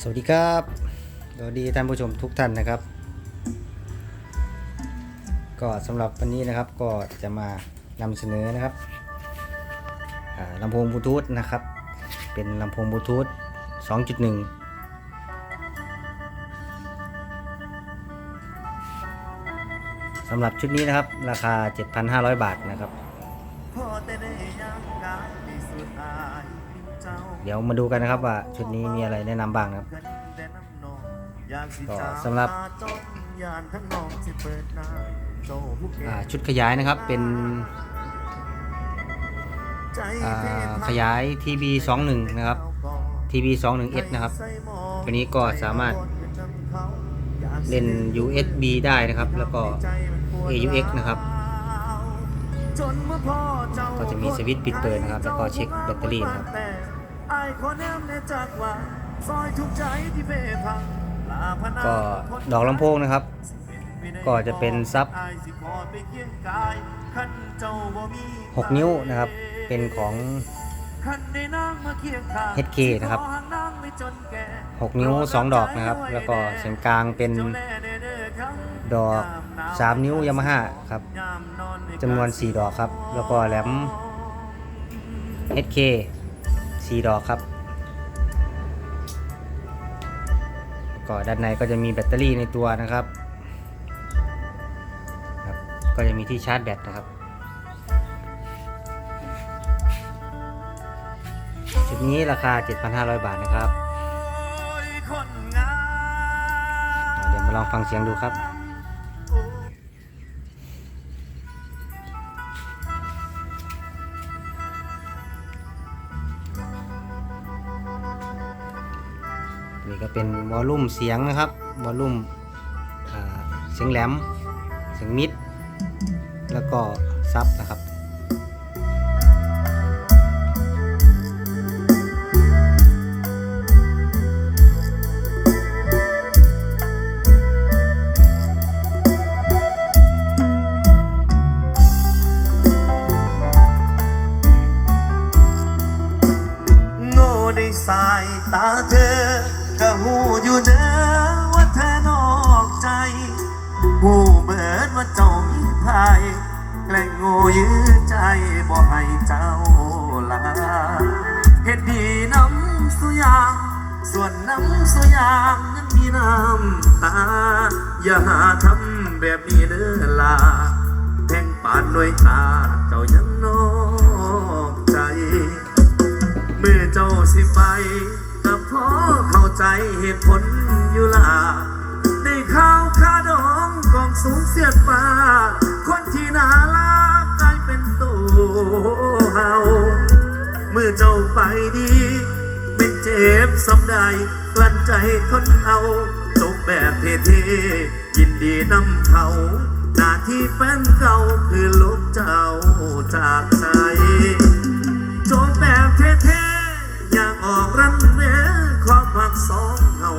สวัสดีครับสวัสดีท่านผู้ชมทุกท่านนะครับ ก็สำหรับวันนี้นะครับก็จะมานำเสนอนะครับลำโพงบลูทูธนะครับ เป็นลำโพงบลูทูธ2.1สำหรับชุดนี้นะครับ ราคา 7,500 บาทนะครับ เดี๋ยวมาดูกันนะครับว่าชุดนี้มีอะไรแนะนำบ้างนะครับก็สำหรับชุดขยายนะครับเป็นอ่าขยาย TB 21 นะครับ TB 21S นะครับตัวนี้ก็สามารถเล่น USB ได้นะครับ แล้วก็ AUX นะครับ ก็จะมีสวิตช์ปิดเปิดนะครับ แล้วก็เช็คแบตเตอรี่นะครับ ก็ดอกลำโพงนะครับ ก็จะเป็นซับ6 นิ้วนะครับ เป็นของ HK นะครับ 6 นิ้ว 2 ดอกนะครับ แล้วก็เสียงกลางเป็นดอก 3 นิ้วยามาฮ่าครับจำนวน 4 ดอกครับ แล้วก็แหลม HK 4ดอกครับ ก็ด้านในก็จะมีแบตเตอรี่ในตัวนะครับครับ ก็จะมีที่ชาร์จแบตนะครับชุดนี้ราคา 7,500 บาทนะครับ เดี๋ยวมาลองฟังเสียงดูครับ ก็เป็นวอลลุ่มเสียงนะครับ วอลลุ่มเสียงแหลม เสียงมิด แล้วก็ซับนะครับสายตาเธอ ก็หูอยู่เด้อว่าเธอนอกใจหูเบิดว่าเจ้ามีภัยแกล้งโง่ยื้อใจบ่ให้เจ้าลาเฮ็ดดีน้ำสุยางส่วนน้ำสุยางยังมีน้ำตา อย่าหาทำแบบนี้เด้อลาแทงปานด้วยตา เจ้ายังนอกใจ เมื่อเจ้าสิไป ก็พอเข้าใจเหตุผลอยู่ล่ะได้ข่าวคาดองกองสูงเสียดฟ้าคนที่น่ารักกลายเป็นตัวเฮาเมื่อเจ้าไปดี เป็นเจ็บสำใดกลั้นใจทนเอาจบแบบเท่ๆยินดีนำเขาหน้าที่แฟนเก่าคือลบเจ้าจากใจ กสองเฮา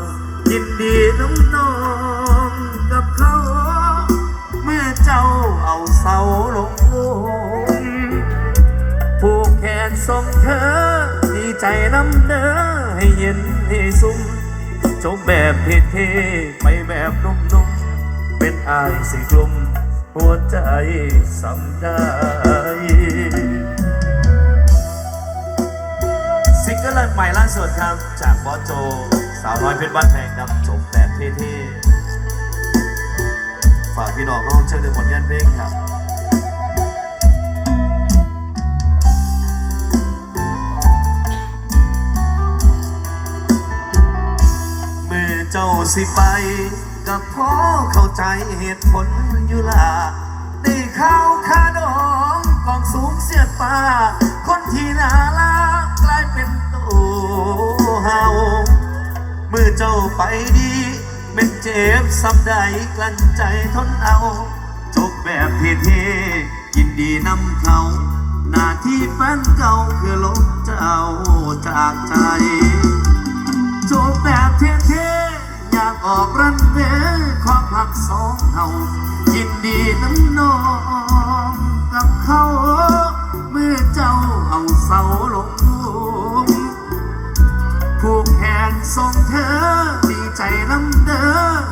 ยินดีน้องน้องกับเขา เมื่อเจ้าเอาเสาลงลงผูกแขนส่งเธอดีใจน้ำเด้อให้เย็นให้สุ่มจบแบบเท่ๆไปแบบนุ่มๆเป็นอายสิกลุ่มหัวใจสำได้ เกิลใหม่ล่าสุดครับ จากบอสโจ สาวน้อยเพชรบ้านแพงครับจบแบบเท่ๆ ฝากพี่น้องน้องเชิญในผลงานเพลงครับเมื่อเจ้าสิไปก็พอเข้าใจเหตุผลอยู่ล่ะได้ข่าวคาดองกองสูงเสียดฟ้าคนที่น่ารักกลายเป็น เฮาเมื่อเจ้าไปดีเป็นเจ็บซ้ำใดกลั้นใจทนเอา จบแบบเท่ๆยินดีนำเขา หน้าที่แฟนเก่าคือลบเจ้าจากใจโจบแบบเท่ๆอยากออกรันเวย์ความหักสองเฮายินดีน้ำนองกับเขา เมื่อเจ้าเอาเสาลง ส่งเธอ ดีใจลำเด้อ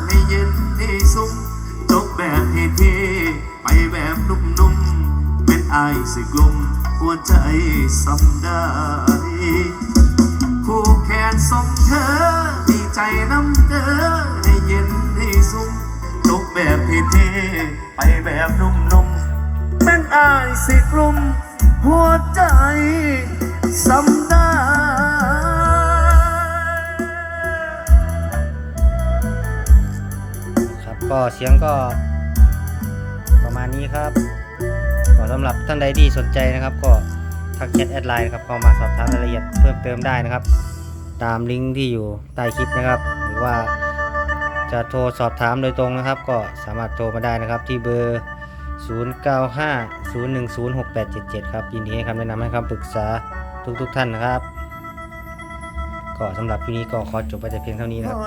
ให้เย็นให้สุ่มจบแบบเท่ๆไปแบบนุ่มๆ เป็นไอายสิกลมหัวใจสำได้คู่แขนส่งเธอ ดีใจลำเด้อให้เย็นให้สุ่มจบแบบเท่ๆไปแบบนุ่มๆ เป็นไอายสิกลมหัวใจสำได้ ก็เสียงก็ ประมาณนี้ครับก็สำหรับท่านใดที่สนใจนะครับ ก็ทักแชทแอดไลน์นะครับเข้ามาสอบถามรายละเอียดเพิ่มเติมได้นะครับ ตามลิงก์ที่อยู่ใต้คลิปนะครับ หรือว่าจะโทรสอบถามโดยตรงนะครับ ก็สามารถโทรมาได้นะครับที่เบอร์ 0950106877 ครับยินดีให้คำแนะนำให้คำปรึกษาทุกๆท่านนะครับ ก็สำหรับที่นี้ก็ขอจบไปแต่เพียงเท่านี้นะครับ